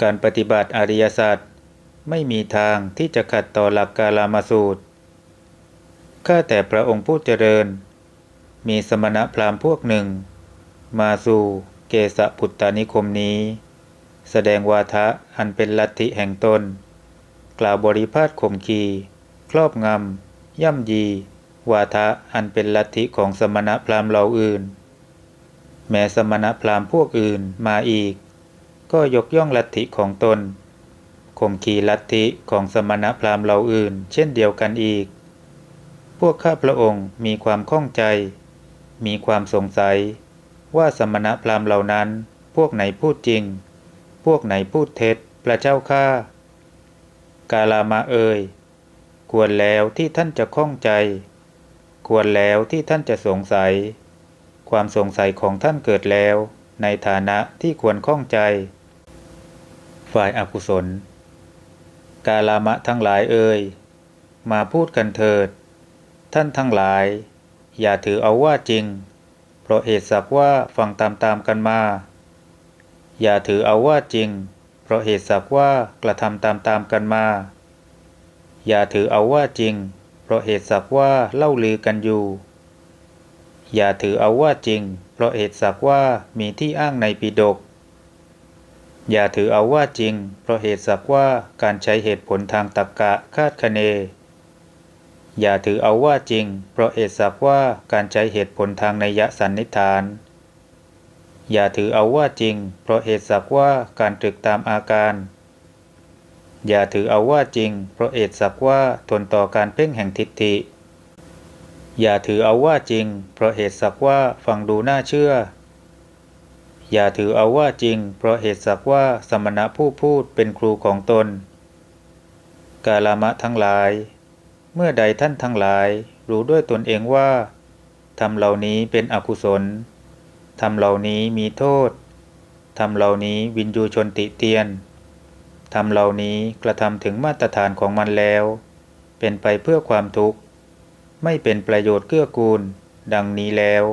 การปฏิบัติอริยสัจไม่มีทางที่จะขัดต่อหลักกาลามาสูตร ข้าแต่พระองค์ผู้เจริญ มีสมณพราหมณ์พวกหนึ่ง มาสู่เกสะพุตตานิคมนี้ แสดงวาทะอันเป็นลัทธิแห่งตน กล่าวบริพาทข่มขี ครอบงำ ย่ำยี วาทะอันเป็นลัทธิของสมณพราหมณ์เหล่าอื่น แม้สมณพราหมณ์พวกอื่นมาอีก ก็ยกย่องลัทธิของตนข่มขีลัทธิของสมณพราหมณ์เหล่าอื่น เช่นเดียวกันอีก พวกข้าพระองค์มีความข้องใจ มีความสงสัย ว่าสมณพราหมณ์เหล่านั้น พวกไหนพูดจริง พวกไหนพูดเท็จพระเจ้าข้ากาลามาเอ่ยควรแล้วที่ท่านจะข้องใจ ควรแล้วที่ท่านจะสงสัย ความสงสัยของท่านเกิดแล้ว ในฐานะที่ควรข้องใจ ฝ่ายอากุศล กาลามะทั้งหลายเอ่ยมาพูดกันเถิด ท่านทั้งหลาย อย่าถือเอาว่าจริง เพราะเหตุสักว่าฟังตามๆกันมา อย่าถือเอาว่าจริง เพราะเหตุสักว่ากระทำตามๆกันมา อย่าถือเอาว่าจริง เพราะเหตุสักว่าเล่าลือกันอยู่ อย่าถือเอาว่าจริง เพราะเหตุสักว่ามีที่อ้างในปิฎก อย่าถือเอาว่าจริง เพราะเหตุสักว่าการใช้เหตุผลทางตรรกะคาดคะเน อย่าถือเอาว่าจริง เพราะเหตุสักว่าการใช้เหตุผลทางนัยสันนิษฐาน อย่าถือเอาว่าจริง เพราะเหตุสักว่าการตรึกตามอาการ อย่าถือเอาว่าจริง เพราะเหตุสักว่าทนต่อการเพ่งแห่งทิฏฐิ อย่าถือเอาว่าจริง เพราะเหตุสักว่าฟังดูน่าเชื่อ อย่าถือเอาว่าจริง เพราะเหตุสักว่าสมณะผู้พูดเป็นครูของตน กาลามะทั้งหลาย เมื่อใดท่านทั้งหลายรู้ด้วยตนเองว่าทำเหล่านี้เป็นอกุศลทำเหล่านี้มีโทษทำเหล่านี้วินยูชนติเตียนทำเหล่านี้กระทำถึงมาตรฐานของมันแล้ว เป็นไปเพื่อความทุกข์ ไม่เป็นประโยชน์เกื้อกูล ดังนี้แล้ว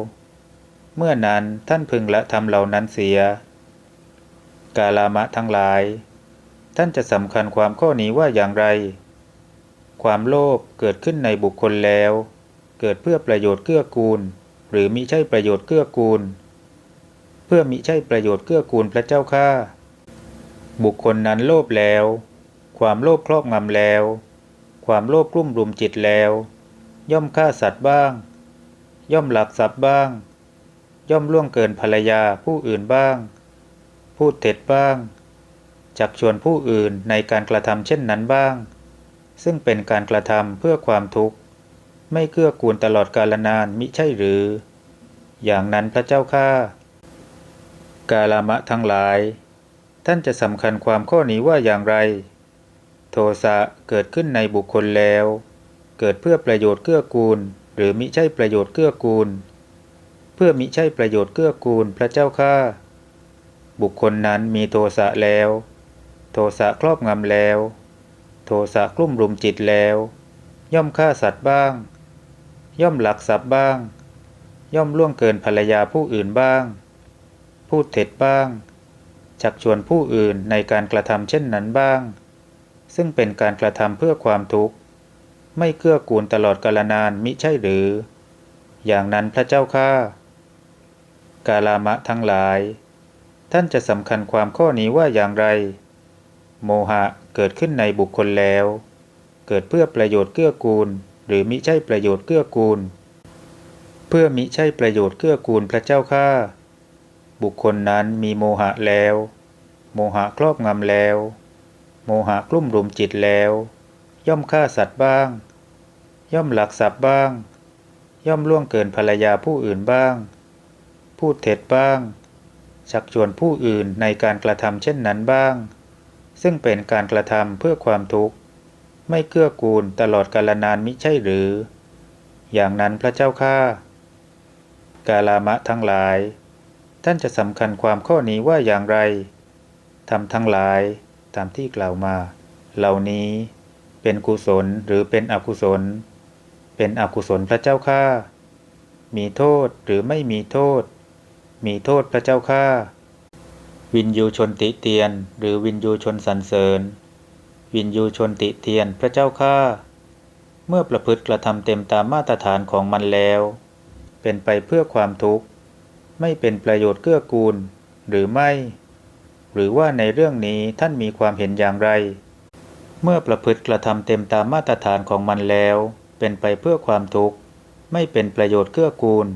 เมื่อนั้นท่านพึงละทำเหล่านั้นเสีย กาลามะทั้งหลาย ท่านจะสำคัญความข้อนี้ว่าอย่างไร ความโลภเกิดขึ้นในบุคคลแล้ว เกิดเพื่อประโยชน์เกื้อกูล หรือมิใช่ประโยชน์เกื้อกูล เพื่อมิใช่ประโยชน์เกื้อกูลพระเจ้าข้าบุคคลนั้นโลภแล้ว ความโลภครอบงำแล้ว ความโลภกลุ่มรุมจิตแล้ว ย่อมฆ่าสัตว์บ้าง ย่อมหลักทรัพย์บ้าง ย่อมล่วงเกินภรรยาผู้อื่นบ้าง พูดเท็จบ้าง จักชวนผู้อื่นในการกระทำเช่นนั้นบ้าง ซึ่งเป็นการกระทำเพื่อความทุกข์ ไม่เกื้อกูลตลอดกาลนานมิใช่หรือ อย่างนั้นพระเจ้าข้ากาลามะทั้งหลาย ท่านจะสำคัญความข้อนี้ว่าอย่างไร โทสะเกิดขึ้นในบุคคลแล้ว เกิดเพื่อประโยชน์เกื้อกูล หรือมิใช่ประโยชน์เกื้อกูล พื่อมิใช่ประโยชน์เกื้อกูลพระเจ้าข้าบุคคลนั้นมีโทสะแล้ว โทสะครอบงำแล้ว โทสะกลุ่มรุมจิตแล้ว ย่อมฆ่าสัตว์บ้าง ย่อมหลักทรัพย์บ้าง ย่อมล่วงเกินภรรยาผู้อื่นบ้าง พูดเท็จบ้าง ชักชวนผู้อื่นในการกระทำเช่นนั้นบ้าง ซึ่งเป็นการกระทำเพื่อความทุกข์ ไม่เกื้อกูลตลอดกาลนานมิใช่หรือ อย่างนั้นพระเจ้าข้า กาลามะทั้งหลาย ท่านจะสำคัญความข้อนี้ว่าอย่างไร โมหะเกิดขึ้นในบุคคลแล้ว เกิดเพื่อประโยชน์เกื้อกูล หรือมิใช่ประโยชน์เกื้อกูล เพื่อมิใช่ประโยชน์เกื้อกูลพระเจ้าข้าบุคคลนั้นมีโมหะแล้ว โมหะครอบงำแล้ว โมหะกลุ่มรุมจิตแล้ว ย่อมฆ่าสัตว์บ้าง ย่อมหลักทรัพย์บ้าง ย่อมล่วงเกินภรรยาผู้อื่นบ้าง พูดเท็จบ้าง ชักชวนผู้อื่นในการกระทำเช่นนั้นบ้าง ซึ่งเป็นการกระทำเพื่อความทุกข์ ไม่เกื้อกูลตลอดกาลนานมิใช่หรือ อย่างนั้นพระเจ้าข้ากาลามะทั้งหลาย ท่านจะสำคัญความข้อนี้ว่าอย่างไรทำทั้งหลายตามที่กล่าวมา เหล่านี้เป็นกุศลหรือเป็นอกุศล เป็นอกุศลพระเจ้าข้ามีโทษหรือไม่มีโทษ มีโทษพระเจ้าข้าวินยูชนติเตียน หรือวินยูชนสรรเสริญ วินยูชนติเตียนพระเจ้าข้าเมื่อประพฤติกระทำเต็มตามมาตรฐานของมันแล้ว เป็นไปเพื่อความทุกข์ ไม่เป็นประโยชน์เกื้อกูล หรือไม่ หรือว่าในเรื่องนี้ท่านมีความเห็นอย่างไร เมื่อประพฤติกระทำเต็มตามมาตรฐานของมันแล้ว เป็นไปเพื่อความทุกข์ ไม่เป็นประโยชน์เกื้อกูล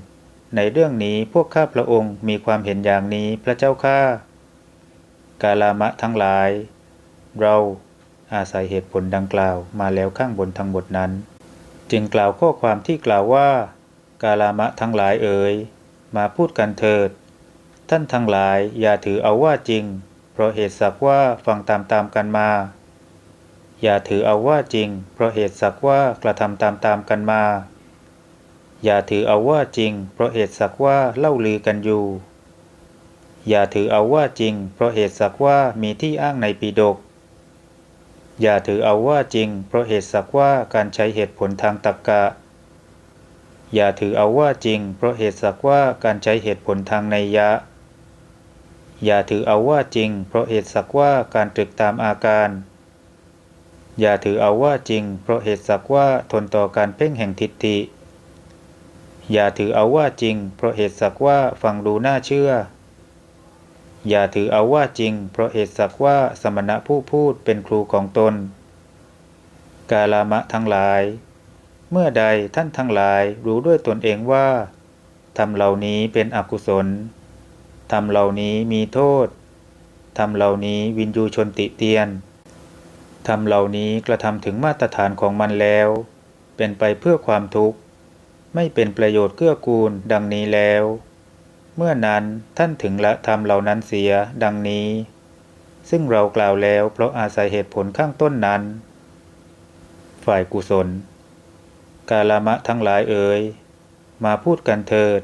ในเรื่องนี้พวกข้าพระองค์มีความเห็นอย่างนี้พระเจ้าข้ากาลามะทั้งหลาย เราอาศัยเหตุผลดังกล่าวมาแล้วข้างบนทั้งหมดนั้น จึงกล่าวข้อความที่กล่าวว่า กาลามะทั้งหลายเอ๋ยมาพูดกันเถิด ท่านทั้งหลายอย่าถือเอาว่าจริง เพราะเหตุสักว่าฟังตามๆกันมา อย่าถือเอาว่าจริง เพราะเหตุสักว่ากระทำตามๆกันมา อย่าถือเอาว่าจริง เพราะเหตุสักว่าเล่าลือกันอยู่ อย่าถือเอาว่าจริง เพราะเหตุสักว่ามีที่อ้างในปีดก อย่าถือเอาว่าจริง เพราะเหตุสักว่าการใช้เหตุผลทางตรรกะ อย่าถือเอาว่าจริง เพราะเหตุสักว่าการใช้เหตุผลทางนัยยะ อย่าถือเอาว่าจริง เพราะเหตุสักว่าการตรึกตามอาการอย่าถือเอาว่าจริง เพราะเหตุสักว่าทนต่อการเพ่งแห่งทิฏฐิ อย่าถือเอาว่าจริง เพราะเหตุสักว่าฟังดูน่าเชื่อ อย่าถือเอาว่าจริง เพราะเหตุสักว่าสมณะผู้พูดเป็นครูของตน กาลามะทั้งหลาย เมื่อใดท่านทั้งหลายรู้ด้วยตนเองว่าทำเหล่านี้เป็นอกุศลทำเหล่านี้มีโทษทำเหล่านี้วินยูชนติเตียนทำเหล่านี้กระทำถึงมาตรฐานของมันแล้ว เป็นไปเพื่อความทุกข์ ไม่เป็นประโยชน์เกื้อกูลดังนี้แล้ว เมื่อนั้นท่านถึงละทำเหล่านั้นเสียดังนี้ ซึ่งเรากล่าวแล้วเพราะอาศัยเหตุผลข้างต้นนั้น ฝ่ายกุศล กาลามะทั้งหลายเอ๋ยมาพูดกันเถิด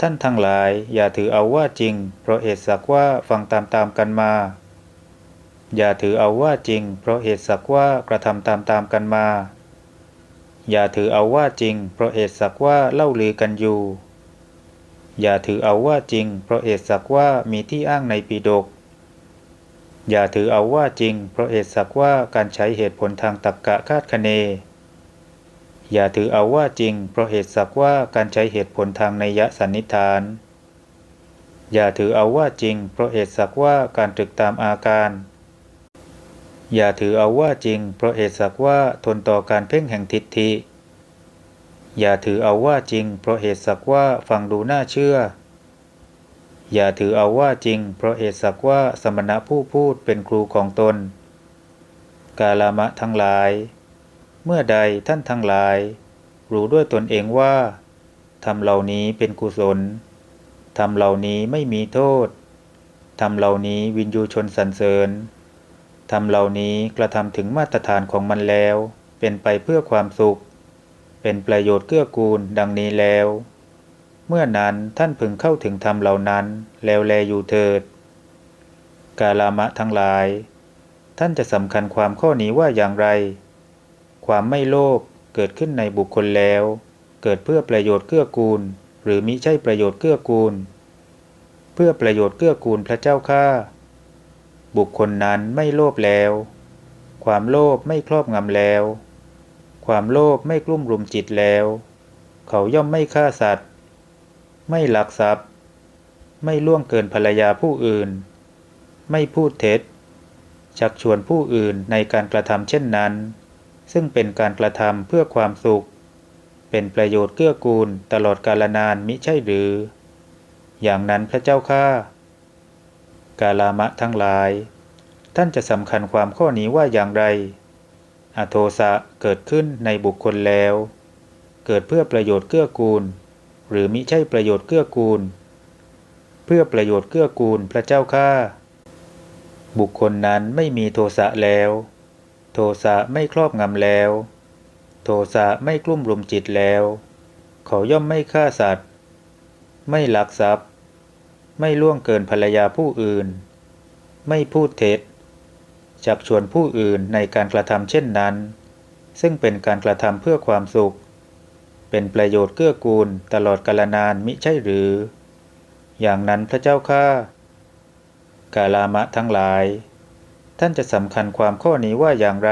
ท่านทั้งหลายอย่าถือเอาว่าจริง เพราะเหตุสักว่าฟังตามๆกันมา อย่าถือเอาว่าจริง เพราะเหตุสักว่ากระทำตามๆกันมา อย่าถือเอาว่าจริง เพราะเหตุสักว่าเล่าลือกันอยู่ อย่าถือเอาว่าจริง เพราะเหตุสักว่ามีที่อ้างในปีดก อย่าถือเอาว่าจริง เพราะเหตุสักว่าการใช้เหตุผลทางตรรกะคาดคะเน อย่าถือเอาว่าจริง เพราะเหตุสักว่าการใช้เหตุผลทางนัยยะสันนิษฐาน อย่าถือเอาว่าจริง เพราะเหตุสักว่าการตรึกตามอาการ อย่าถือเอาว่าจริง เพราะเหตุสักว่าทนต่อการเพ่งแห่งทิฏฐิ อย่าถือเอาว่าจริง เพราะเหตุสักว่าฟังดูน่าเชื่อ อย่าถือเอาว่าจริง เพราะเหตุสักว่าสมณะผู้พูดเป็นครูของตน กาลามะทั้งหลาย เมื่อใดท่านทั้งหลาย รู้ด้วยตนเองว่าทำเหล่านี้เป็นกุศลทำเหล่านี้ไม่มีโทษทำเหล่านี้วินยูชนสรรเสริญ ทำเหล่านี้กระทำถึงมาตรฐานของมันแล้ว เป็นไปเพื่อความสุข เป็นประโยชน์เกื้อกูลดังนี้แล้ว เมื่อนั้นท่านพึงเข้าถึงธรรมเหล่านั้นแล้วแลอยู่เถิด กาลามะทั้งหลาย ท่านจะสำคัญความข้อนี้ว่าอย่างไร ความไม่โลภเกิดขึ้นในบุคคลแล้ว เกิดเพื่อประโยชน์เกื้อกูล หรือมิใช่ประโยชน์เกื้อกูล เพื่อประโยชน์เกื้อกูลพระเจ้าข้า บุคคลนั้นไม่โลภแล้ว ความโลภไม่ครอบงำแล้ว ความโลภไม่กลุ่มรุมจิตแล้ว เขาย่อมไม่ฆ่าสัตว์ ไม่ลักทรัพย์ ไม่ล่วงเกินภรรยาผู้อื่น ไม่พูดเท็จ ชักชวนผู้อื่นในการกระทำเช่นนั้น ซึ่งเป็นการกระทำเพื่อความสุข เป็นประโยชน์เกื้อกูลตลอดกาลนานมิใช่หรือ อย่างนั้นพระเจ้าข้า กาลามะทั้งหลาย ท่านจะสำคัญความข้อนี้ว่าอย่างไร อโทสะเกิดขึ้นในบุคคลแล้ว เกิดเพื่อประโยชน์เกื้อกูล หรือมิใช่ประโยชน์เกื้อกูล เพื่อประโยชน์เกื้อกูลพระเจ้าข้าบุคคลนั้นไม่มีโทสะแล้ว โทสะไม่ครอบงำแล้ว โทสะไม่กลุ่มรุมจิตแล้ว เขาย่อมไม่ฆ่าสัตว์ ไม่ลักทรัพย์ ไม่ล่วงเกินภรรยาผู้อื่น ไม่พูดเท็จชักชวนผู้อื่นในการกระทำเช่นนั้น ซึ่งเป็นการกระทำเพื่อความสุข เป็นประโยชน์เกื้อกูลตลอดกาลนานมิใช่หรือ อย่างนั้นพระเจ้าข้ากาลามะทั้งหลาย ท่านจะสำคัญความข้อนี้ว่าอย่างไร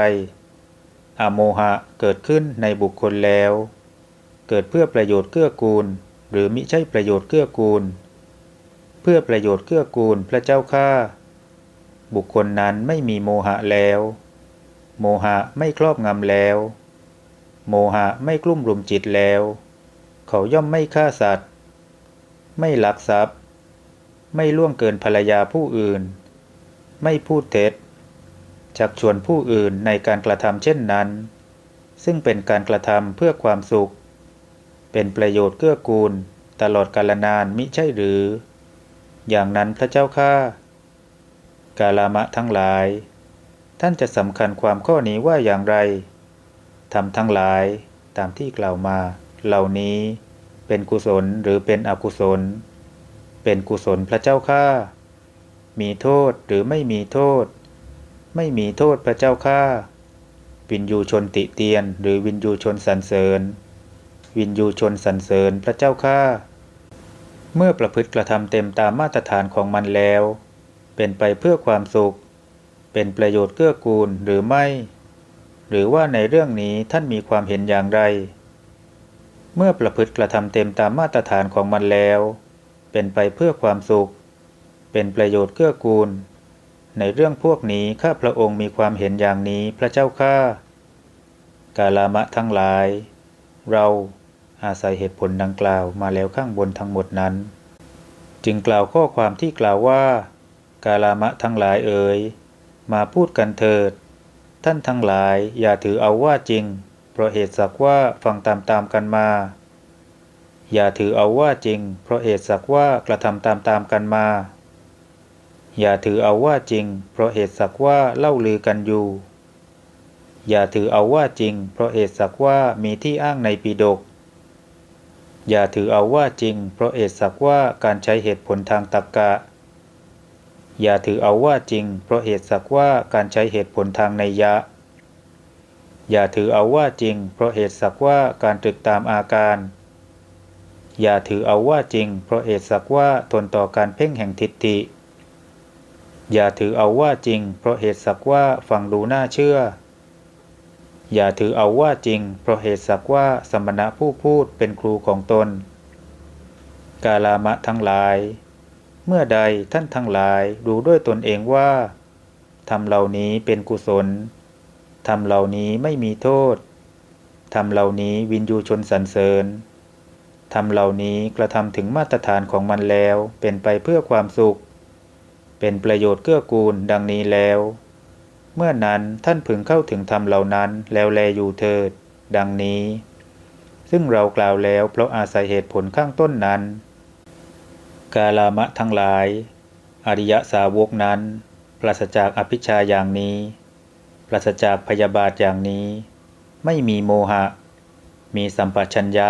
อโมหะเกิดขึ้นในบุคคลแล้ว เกิดเพื่อประโยชน์เกื้อกูล หรือมิใช่ประโยชน์เกื้อกูล เพื่อประโยชน์เกื้อกูลพระเจ้าข้าบุคคลนั้นไม่มีโมหะแล้ว โมหะไม่ครอบงำแล้ว โมหะไม่กลุ่มรุมจิตแล้ว เขาย่อมไม่ฆ่าสัตว์ ไม่ลักทรัพย์ ไม่ล่วงเกินภรรยาผู้อื่น ไม่พูดเท็จ ชักชวนผู้อื่นในการกระทำเช่นนั้น ซึ่งเป็นการกระทำเพื่อความสุข เป็นประโยชน์เกื้อกูลตลอดกาลนานมิใช่หรือ อย่างนั้นพระเจ้าข้ากาลามะทั้งหลาย ท่านจะสำคัญความข้อนี้ว่าอย่างไรทำทั้งหลายตามที่กล่าวมา เหล่านี้เป็นกุศลหรือเป็นอกุศล เป็นกุศลพระเจ้าข้ามีโทษหรือไม่มีโทษ ไม่มีโทษพระเจ้าข้าวินยูชนติเตียน หรือวินยูชนสรรเสริญ วินยูชนสรรเสริญพระเจ้าข้า เมื่อประพฤติกระทำเต็มตามมาตรฐานของมันแล้ว เป็นไปเพื่อความสุข เป็นประโยชน์เกื้อกูลหรือไม่ หรือว่าในเรื่องนี้ท่านมีความเห็นอย่างไร เมื่อประพฤติกระทำเต็มตามมาตรฐานของมันแล้ว เป็นไปเพื่อความสุข เป็นประโยชน์เกื้อกูล ในเรื่องพวกนี้ข้าพระองค์มีความเห็นอย่างนี้พระเจ้าข้ากาลามะทั้งหลาย เรา อาศัยเหตุผลดังกล่าวมาแล้วข้างบนทั้งหมดนั้น จึงกล่าวข้อความที่กล่าวว่า กาลามะทั้งหลายเอ๋ยมาพูดกันเถิด ท่านทั้งหลายอย่าถือเอาว่าจริง เพราะเหตุสักว่าฟังตามๆกันมา อย่าถือเอาว่าจริง เพราะเหตุสักว่ากระทำตามๆกันมา อย่าถือเอาว่าจริง เพราะเหตุสักว่าเล่าลือกันอยู่ อย่าถือเอาว่าจริง เพราะเหตุสักว่ามีที่อ้างในปีดก อย่าถือเอาว่าจริง เพราะเหตุสักว่าการใช้เหตุผลทางตรรกะ อย่าถือเอาว่าจริง เพราะเหตุสักว่าการใช้เหตุผลทางนัยยะ อย่าถือเอาว่าจริง เพราะเหตุสักว่าการตรึกตามอาการ อย่าถือเอาว่าจริง เพราะเหตุสักว่าทนต่อการเพ่งแห่งทิฏฐิ อย่าถือเอาว่าจริง เพราะเหตุสักว่าฟังดูน่าเชื่อ อย่าถือเอาว่าจริง เพราะเหตุสักว่าสมณะผู้พูดเป็นครูของตน กาลามะทั้งหลาย เมื่อใดท่านทั้งหลายรู้ด้วยตนเองว่าทำเหล่านี้เป็นกุศลทำเหล่านี้ไม่มีโทษทำเหล่านี้วินยูชนสรรเสริญทำเหล่านี้กระทำถึงมาตรฐานของมันแล้ว เป็นไปเพื่อความสุข เป็นประโยชน์เกื้อกูลดังนี้แล้ว เมื่อนั้นท่านพึงเข้าถึงธรรมเหล่านั้นแล้วแลอยู่เถิด ดังนี้ ซึ่งเรากล่าวแล้วเพราะอาศัยเหตุผลข้างต้นนั้น กาลามะทั้งหลาย อริยสาวกนั้น ปราศจากอภิชาอย่างนี้ ปราศจากพยาบาทอย่างนี้ ไม่มีโมหะ มีสัมปชัญญะ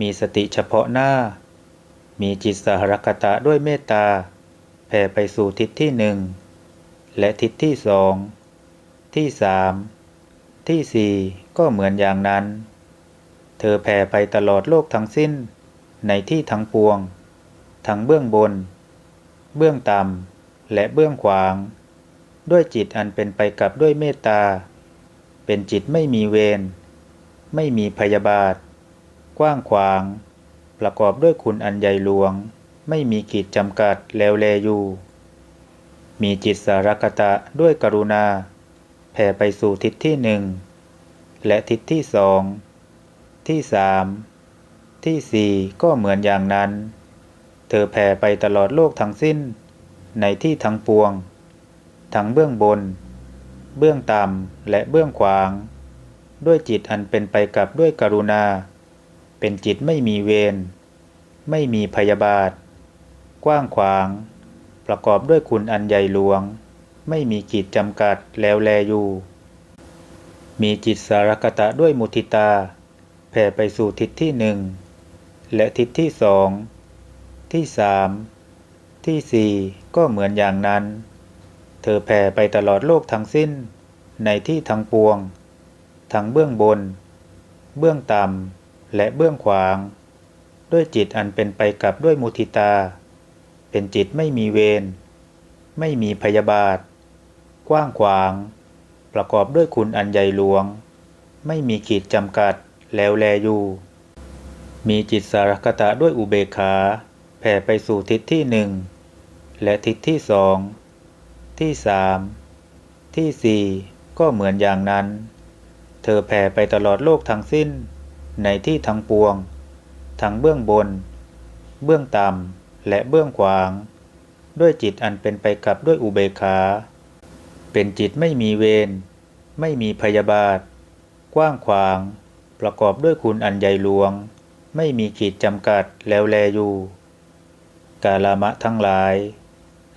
มีสติเฉพาะหน้า มีจิตสหรคตะด้วยเมตตาแผ่ไปสู่ทิศที่หนึ่ง และทิศที่สองที่สามที่สี่ก็เหมือนอย่างนั้น เธอแผ่ไปตลอดโลกทั้งสิ้น ในที่ทั้งปวง ทั้งเบื้องบน เบื้องต่ำและเบื้องขวาง ด้วยจิตอันเป็นไปกับด้วยเมตตา เป็นจิตไม่มีเวรไม่มีพยาบาท กว้างขวาง ประกอบด้วยคุณอันใหญ่หลวง ไม่มีขีดจำกัดแล้วแลอยู่ มีจิตสารคตะด้วยกรุณา แผ่ไปสู่ทิศที่หนึ่ง และทิศที่สอง ที่สามที่สี่ก็เหมือนอย่างนั้น เธอแผ่ไปตลอดโลกทั้งสิ้น ในที่ทั้งปวง ทั้งเบื้องบน เบื้องต่ำและเบื้องขวาง ด้วยจิตอันเป็นไปกับด้วยกรุณา เป็นจิตไม่มีเวร ไม่มีพยาบาท กว้างขวาง ประกอบด้วยคุณอันใหญ่หลวง ไม่มีกิจจำกัดแล้วแลอยู่ มีจิตสารคตะด้วยมุทิตา แผ่ไปสู่ทิศที่หนึ่งและทิศที่สอง ที่สาม ที่สี่ก็เหมือนอย่างนั้น เธอแผ่ไปตลอดโลกทั้งสิ้น ในที่ทั้งปวง ทั้งเบื้องบน เบื้องต่ำ และเบื้องขวาง ด้วยจิตอันเป็นไปกับด้วยมุทิตา เป็นจิตไม่มีเวร ไม่มีพยาบาท กว้างขวาง ประกอบด้วยคุณอันใหญ่หลวง ไม่มีขีดจำกัดแล้วแลอยู่ มีจิตสารคตะด้วยอุเบกขา แผ่ไปสู่ทิศที่หนึ่ง และทิศที่สอง ที่สาม ที่สี่ก็เหมือนอย่างนั้น เธอแผ่ไปตลอดโลกทั้งสิ้น ในที่ทั้งปวง ทั้งเบื้องบน เบื้องต่ำ และเบื้องขวาง ด้วยจิตอันเป็นไปกับด้วยอุเบกขา เป็นจิตไม่มีเวรไม่มีพยาบาท กว้างขวาง ประกอบด้วยคุณอันใหญ่หลวง ไม่มีขีดจำกัดแล้วแลอยู่ กาลามะทั้งหลาย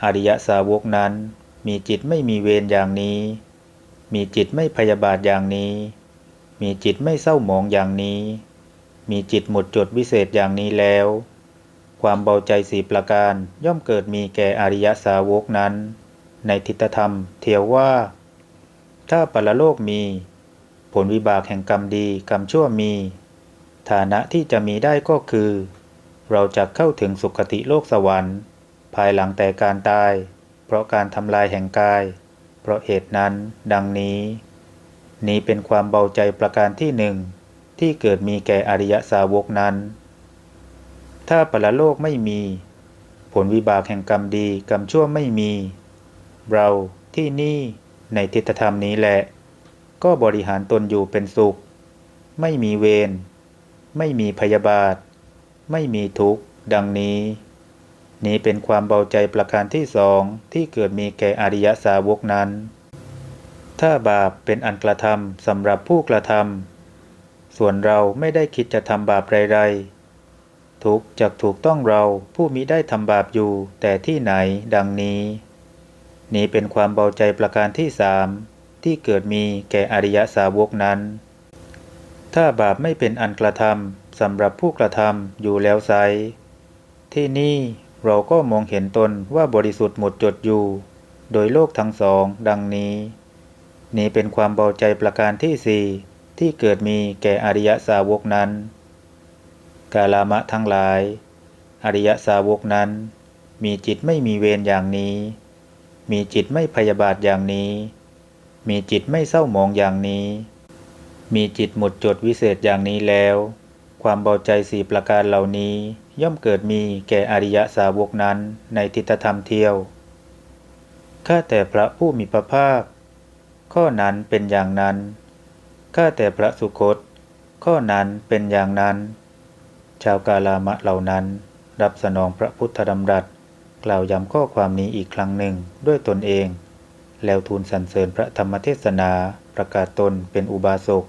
อริยสาวกนั้น มีจิตไม่มีเวรอย่างนี้ มีจิตไม่พยาบาทอย่างนี้ มีจิตไม่เศร้าหมองอย่างนี้ มีจิตหมดจดวิเศษอย่างนี้แล้ว ความเบาใจสี่ประการ ย่อมเกิดมีแก่อริยสาวกนั้น ในทิฏฐธรรมเทียวว่า ถ้าปรโลกมี ผลวิบากแห่งกรรมดีกรรมชั่วมี ฐานะที่จะมีได้ก็คือ เราจะเข้าถึงสุคติโลกสวรรค์ ภายหลังแต่การตาย เพราะการทำลายแห่งกาย เพราะเหตุนั้น ดังนี้ นี้เป็นความเบาใจประการที่หนึ่งที่เกิดมีแก่อริยสาวกนั้น ถ้าปรโลกไม่มี ผลวิบากแห่งกรรมดีกรรมชั่วไม่มี เราที่นี่ในทิฏฐธรรมนี้แหละ ก็บริหารตนอยู่เป็นสุข ไม่มีเวร ไม่มีพยาบาท ไม่มีทุกข์ ดังนี้ นี้เป็นความเบาใจประการที่สองที่เกิดมีแก่อริยสาวกนั้น ถ้าบาปเป็นอันกระทำสำหรับผู้กระทำส่วนเราไม่ได้คิดจะทำบาปไรๆ ทุกข์จากถูกต้องเราผู้มิได้ทำบาปอยู่ แต่ที่ไหนดังนี้ นี้เป็นความเบาใจประการที่สามที่เกิดมีแก่อริยสาวกนั้น ถ้าบาปไม่เป็นอันกระทำสำหรับผู้กระทำอยู่แล้วไซที่นี่เราก็มองเห็นตนว่าบริสุทธิ์หมดจดอยู่ โดยโลกทั้งสองดังนี้ นี้เป็นความเบาใจประการที่สี่ที่เกิดมีแก่อริยสาวกนั้น กาลามะทั้งหลาย อริยสาวกนั้น มีจิตไม่มีเวรอย่างนี้ มีจิตไม่พยาบาทอย่างนี้ มีจิตไม่เศร้าหมองอย่างนี้ มีจิตหมดจดวิเศษอย่างนี้แล้ว ความเบาใจสี่ประการเหล่านี้ ย่อมเกิดมีแก่อริยสาวกนั้นในทิฏฐธรรมเที่ยวข้าแต่พระผู้มีพระภาค ข้อนั้นเป็นอย่างนั้นข้าแต่พระสุคต ข้อนั้นเป็นอย่างนั้น ชาวกาลามะเหล่านั้น รับสนองพระพุทธดำรัส กล่าวย้ำข้อความนี้อีกครั้งหนึ่งด้วยตนเอง แล้วทูลสรรเสริญพระธรรมเทศนา ประกาศตนเป็นอุบาสก